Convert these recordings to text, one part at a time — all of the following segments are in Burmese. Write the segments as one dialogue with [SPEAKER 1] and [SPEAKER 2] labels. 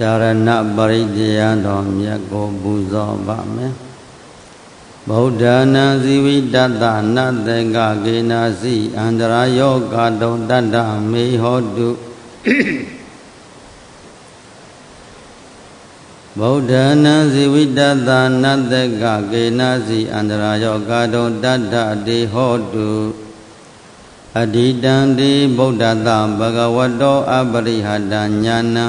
[SPEAKER 1] ဒါရဏပရိတယတော်မြတ်ကိုပူဇော်ပါမယ်ဗုဒ္ဓနာဇီဝိတတနတ္တကကေနာစီအန္တရာယောဂတုံတတ္တမေဟောတုဗုဒ္ဓနာဇီဝိတတနတ္တကကေနာစီအန္တရာယောဂတုံတတ္တတေဟောတုအဓိတံတိဗုဒ္ဓတဘဂဝတောအပရိဟတညာနံ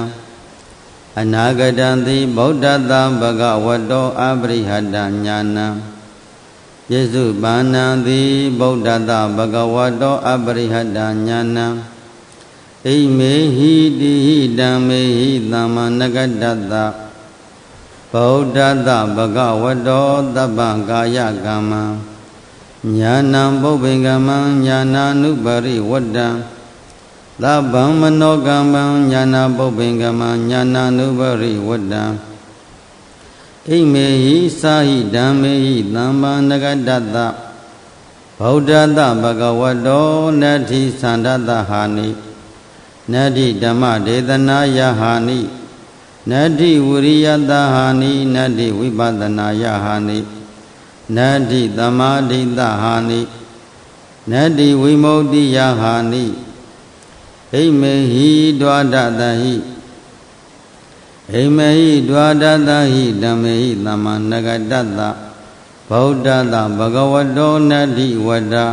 [SPEAKER 1] အနာဂတံတိဗုဒ္ဓတဘဂဝတောအပရိဟတညာနံယေစုပါဏံတိဗုဒ္ဓတဘဂဝတောအပရိဟတညာနံဣမေဟိတိဟိတံမေဟိသမ္မာနဂတတဗုဒ္ဓတဘဂဝတောသဗ္ဗကာယကမ္မံညာဏံပုပ္ပင်္ဂမံညာနာနုပရိဝတ္တံ သဗ္ဗံမနောကမ္မံညာနာပုပ္ပင်္ဂမံညာနာနုပရိဝတ္တံဣမေဟိသာဟိဓမ္မေဟိသမ္မာနဂတတဗုဒ္ဓတဘဂဝတောနတ္ထိသန္တတဟာနိနတ္ထိဓမ္မဒေသနာယဟာနိနတ္ထိဝရိယတဟာနိနတ္ထိဝိပဿနာယဟာနိနတ္တိသမာဓိတဟာနိနတ္တိဝိမု ക്തി ယဟာနိ ဟိမေဟိဒွါဒတဟိဟိမေဟိဒွါဒတဟိဓမ္မေဟိသမ္မာနဂတတဗုဒ္ဓတဘဂဝတောနတ္တိဝတ္တာ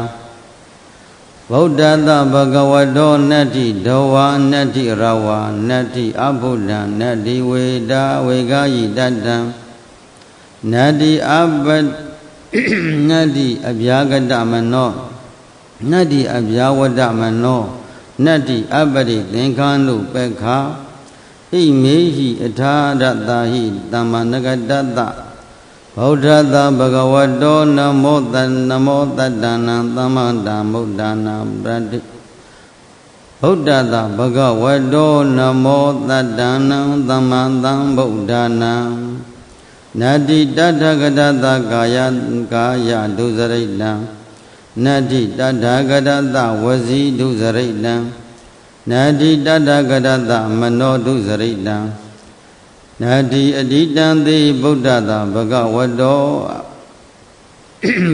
[SPEAKER 1] ဗုဒ္ဓတဘဂဝတောနတ္တိဒဝါနတ္တိရဝါနတ္တိအဘုဒ္ဓနတ္တိဝေဒဝေဂာယိတတံနတ္တိအဘနတ္တိအဗျာဂတမနောနတ္တိအဗျာဝတမနော နတ္တိအပရိသင်္ခာနုပက္ခဣမေဟိအထာရတဟိသမ္မာနဂတတဗုဒ္ဓတဘဂဝတောနမောတနမောတတနံသမ္မာတမုဒ္ဒနာပရတိဗုဒ္ဓတဘဂဝတောနမောတတနံသမ္မာသမ္ဗုဒ္ဓနာနတ္တိတတ္ထကတတကာယကာယဒုစရိတံ နတ္တိတတ္ထကတတဝစီဒုစရိတံနတ္တိတတ္ထကတတမနောဒုစရိတံနတ္တိအဓိတံသေဗုဒ္ဓတာဘဂဝတော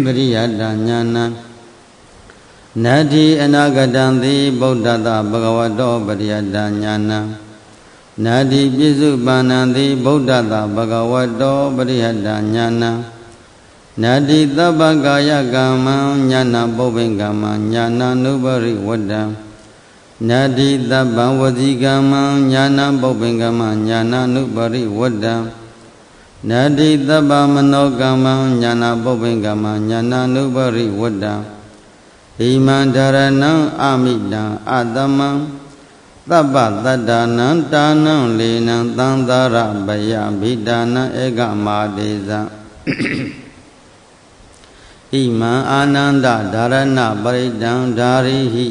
[SPEAKER 1] ပရိယတညာနံနတ္တိအနာဂတံသေဗုဒ္ဓတာဘဂဝတောပရိယတညာနံနာတိပြစ္စုပန္နံတိဗုဒ္ဓတာဘဂဝတောပရိဟတညာနံ နာတိသဗ္ဗကာယကမ္မံညာနာပုပ္ပင်ကမ္မံညာနာနုပရိဝတ္တံနာတိသဗ္ဗံဝစီကမ္မံညာနာပုပ္ပင်ကမ္မံညာနာနုပရိဝတ္တံနာတိသဗ္ဗမနောကမ္မံညာနာပုပ္ပင်ကမ္မံညာနာနုပရိဝတ္တံဣမံဓရဏံအမိတံအတမံသဗ္ဗတတ္တာနံတာနံလေနံသံသာရပယဗိဒါနံဧကမာတေဇံ ဣမံအာနန္ဒဓာရဏပရိဒံဓာရိဟိ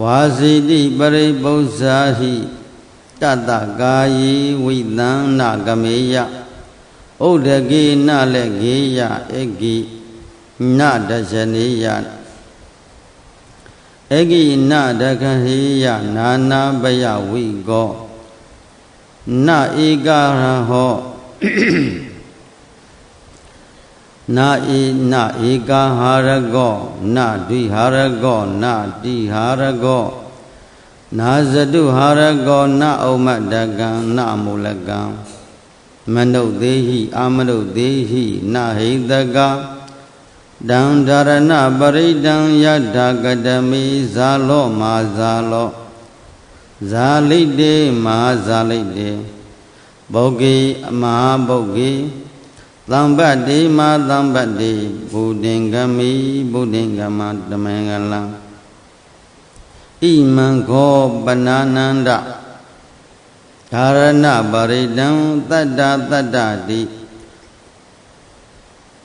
[SPEAKER 1] ဝါစီတိပရိပု္ပ္ပာဟိတတကာယေဝိသံနာကမေယဥဒကေနလည်းဂေယဧကိနဒဇနေယဧကိနဒခဟေယနာနာပယဝိကောနဧကရဟော နာဧနဧကဟာရကောနဒွိဟာရကောနတိဟာရကောနာဇတုဟာရကောနဩမတကံနမူလကံမနုဿေဟိအာမနုဿေဟိနဟိတကံတံဓရဏပရိဒံယထာကတမိဇာလောမာဇာလောဇာလိတေမဟာဇာလိတေပုဂ္ဂိအမဟာပုဂ္ဂိ သံပတ္တိမာသံပတ္တိဘုဒ္ဓင်္ဂမိဘုဒ္ဓင်္ဂမတမင်္ဂလံဣမံခောပနာနန္ဒဓာရဏပရိဒံတတ္တတတ္တတိ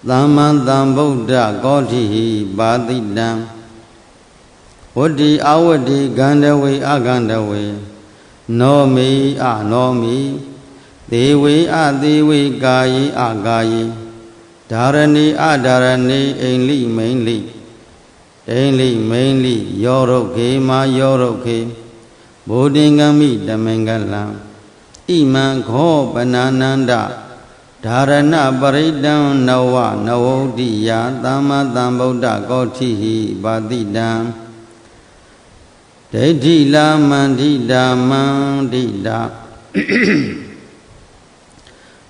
[SPEAKER 1] သမ္မံသမ္ဗုဒ္ဓကောဋိဟိပါတိတံဝတ္တိအဝတ္တိဂန္ဓဝေအဂန္ဓဝေနောမိအနောမိ သေဝေအသေဝေကာယေအကာယေဓာရဏီအဓာရဏီအိန္လိမိန်လိအိန္လိမိန်လိယောရုခေမာယောရုခေဘုဒ္ဓင်္ဂမိတမင်္ဂလံဣဣမံခောပနာနန္ဒဓာရဏပရိတံနဝနဝုဒ္ဓိယသမ္မာသမ္ဗုဒ္ဓကောဋိဟိပါတိတံဒိဋ္ဌိလာမန္တိတာမန္တိတာ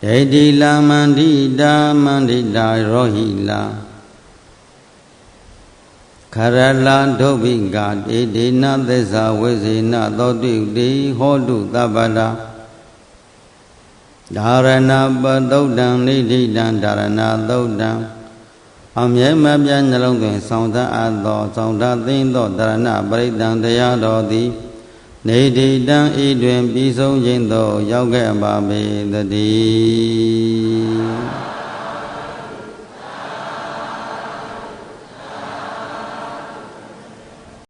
[SPEAKER 1] ဒိဋ္ဌိလာမန္တိတာမန္တိတာရောဟိလာခရလာဒုဗ္ဗိကတေဒေနသစ္စာဝိဇေနသောတိတေဟောတုသဗ္ဗတာဓာရဏပသုတ်တံနိဋိတံဓာရဏသုတ်တံအမြဲမပြနှလုံးသွင်းဆောင်သအပ်သောဆောင်သသိသောဓာရဏပရိတံတရားတော်သည် နေတိတံဤတွင်ပြီးဆုံးခြင်းသို့ရောက်ခဲ့ပါပေတည်း